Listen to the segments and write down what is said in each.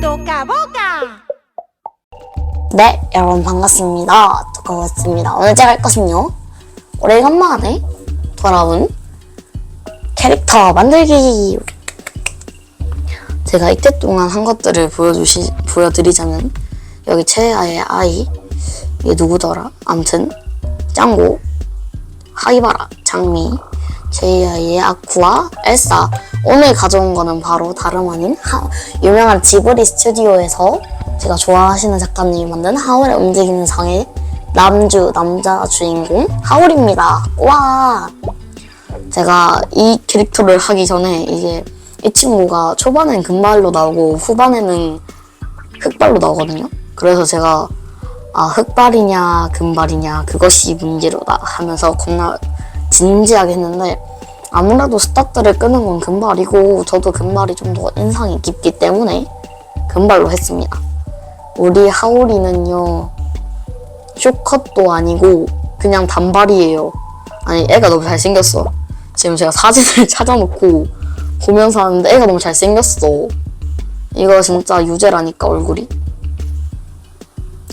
Toca 네, 여러분 반갑습니다. 두꺼웠습니다. 오늘 제가 할 것은요. 오래간만에 돌아온 캐릭터 만들기. 제가 이때 동안 한 것들을 보여주시, 보여드리자면, 여기 최애의 아이, 이게 누구더라? 암튼, 짱구, 하이바라, 장미, 제이아이의 아쿠아, 엘사. 오늘 가져온 거는 바로 다름 아닌 하- 유명한 지브리 스튜디오에서 제가 좋아하시는 작가님이 만든 하울의 움직이는 상의 남주, 남자 주인공 하울입니다. 와! 제가 이 캐릭터를 하기 전에 이게 이 친구가 초반엔 금발로 나오고 후반에는 흑발로 나오거든요. 그래서 제가 아 흑발이냐 금발이냐 그것이 문제로다 하면서 겁나 진지하게 했는데 아무래도 스타트를 끄는 건 금발이고 저도 금발이 좀 더 인상이 깊기 때문에 금발로 했습니다. 우리 하울이는요 쇼컷도 아니고 그냥 단발이에요. 아니 애가 너무 잘생겼어. 지금 제가 사진을 찾아놓고 보면서 하는데 애가 너무 잘생겼어. 이거 진짜 유죄라니까 얼굴이.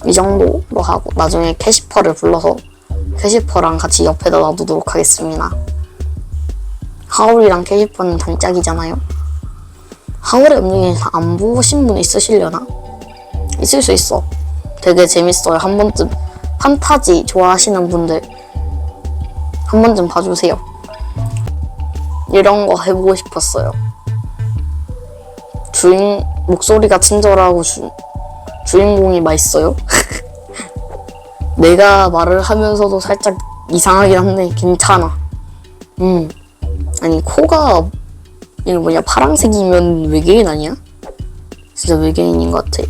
이 정도로 하고 나중에 캐시퍼를 불러서 캐시퍼랑 같이 옆에다 놔두도록 하겠습니다. 하울이랑 캐시퍼는 단짝이잖아요. 하울의 움직임에서 안 보신 분 있으시려나? 있을 수 있어. 되게 재밌어요. 한 번쯤 판타지 좋아하시는 분들 한 번쯤 봐주세요. 이런 거 해보고 싶었어요. 주인 목소리가 친절하고 주, 주인공이 맛있어요. 내가 말을 하면서도 살짝 이상하긴 한데 괜찮아. 음. 아니 코가 이거 뭐냐 파란색이면 외계인 아니야? 진짜 외계인인 것 같아.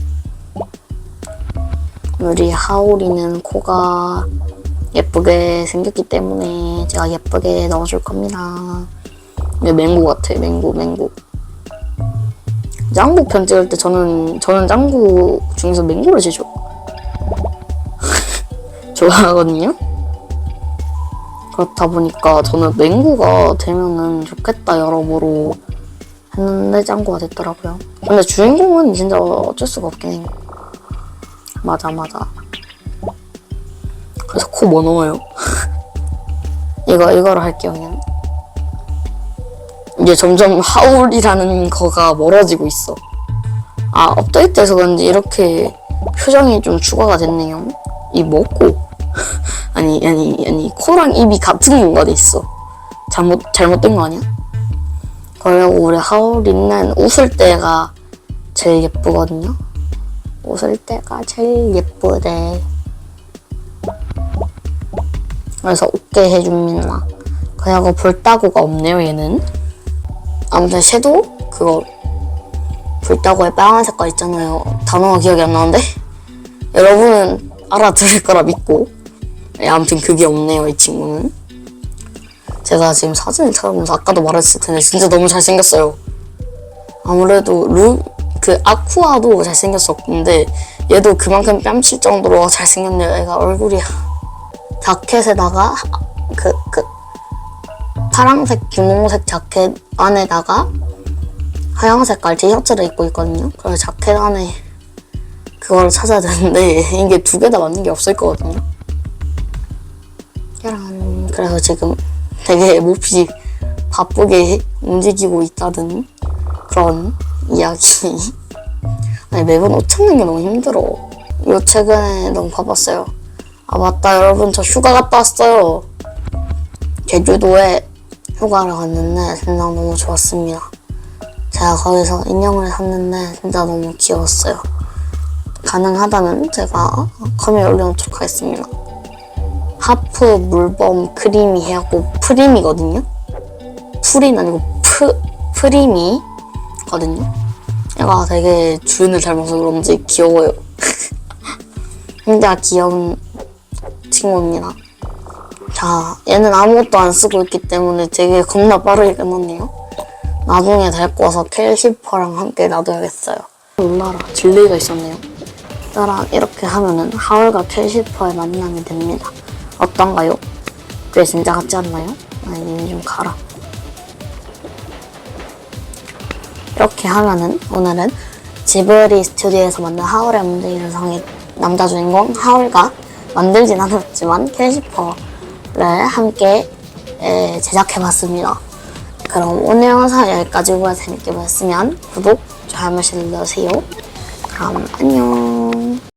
우리 하울이는 코가 예쁘게 생겼기 때문에 제가 예쁘게 넣어줄 겁니다. 맹구 같아, 맹구, 맹구. 짱구 편 찍을 때 저는 저는 짱구 중에서 맹구를 제일 좋아. 좋아하거든요. 그렇다 보니까 저는 맹구가 되면은 좋겠다 여러모로 했는데 짱구가 됐더라고요. 근데 주인공은 진짜 어쩔 수가 없긴 해요. 맞아 맞아. 그래서 코 뭐 넣어요? 이거 이거로 할게요 그냥. 이제 점점 하울이라는 거가 멀어지고 있어. 아 업데이트해서 그런지 이렇게 표정이 좀 추가가 됐네요. 이 먹고 아니 아니 아니 코랑 입이 같은 공간에 있어. 잘못 잘못된 거 아니야? 그리고 우리 하울이는 웃을 때가 제일 예쁘거든요. 웃을 때가 제일 예쁘대. 그래서 웃게 해줍니다. 그리고 볼따구가 없네요, 얘는. 아무튼 섀도우? 그거 볼따구에 빨간 색깔 있잖아요. 단어가 기억이 안 나는데? 여러분은 알아들을 거라 믿고. 예, 아무튼 그게 없네요, 이 친구는. 제가 지금 사진을 찾아보면서 아까도 말했을 텐데 진짜 너무 잘생겼어요. 아무래도 루, 그 아쿠아도 잘생겼었는데 얘도 그만큼 뺨칠 정도로 잘생겼네요. 애가 얼굴이 자켓에다가 그, 그 파랑색 분홍색 자켓 안에다가 하얀 색깔 티셔츠를 입고 있거든요. 그래서 자켓 안에 그거를 찾아야 되는데 이게 두 개 다 맞는 게 없을 거거든요. 그래서 지금 되게 몹시 바쁘게 움직이고 있다는 그런 이야기. 아니 매번 옷 찾는 게 너무 힘들어. 요 최근에 너무 바빴어요. 아 맞다 여러분 저 휴가 갔다 왔어요. 제주도에 휴가를 갔는데 진짜 너무 좋았습니다. 제가 거기서 인형을 샀는데 진짜 너무 귀여웠어요. 가능하다면 제가 카메라 올려놓도록 하겠습니다. 하프 물범 크리미 해갖고 프림이거든요. 풀이 아니고 프, 프림이거든요. 얘가 되게 주인을 닮아서 그런지 귀여워요. 진짜 귀여운 친구입니다. 자, 얘는 아무것도 안 쓰고 있기 때문에 되게 겁나 빠르게 끝났네요. 나중에 데리고 와서 캘시퍼랑 함께 놔둬야겠어요. 놀라라, 딜레이가 있었네요. 따라 이렇게 하면은 하울과 캘시퍼의 만남이 됩니다. 어떤가요? 꽤 진짜 같지 않나요? 아니, 좀 가라. 이렇게 하면은 오늘은 지브리 스튜디오에서 만든 하울의 문제를 성의 남자 주인공 하울과 만들진 않았지만 캐시퍼를 함께 에, 제작해봤습니다. 그럼 오늘 영상 여기까지 보고 재밌게 보셨으면 구독, 좋아요 눌러주세요. 그럼 안녕.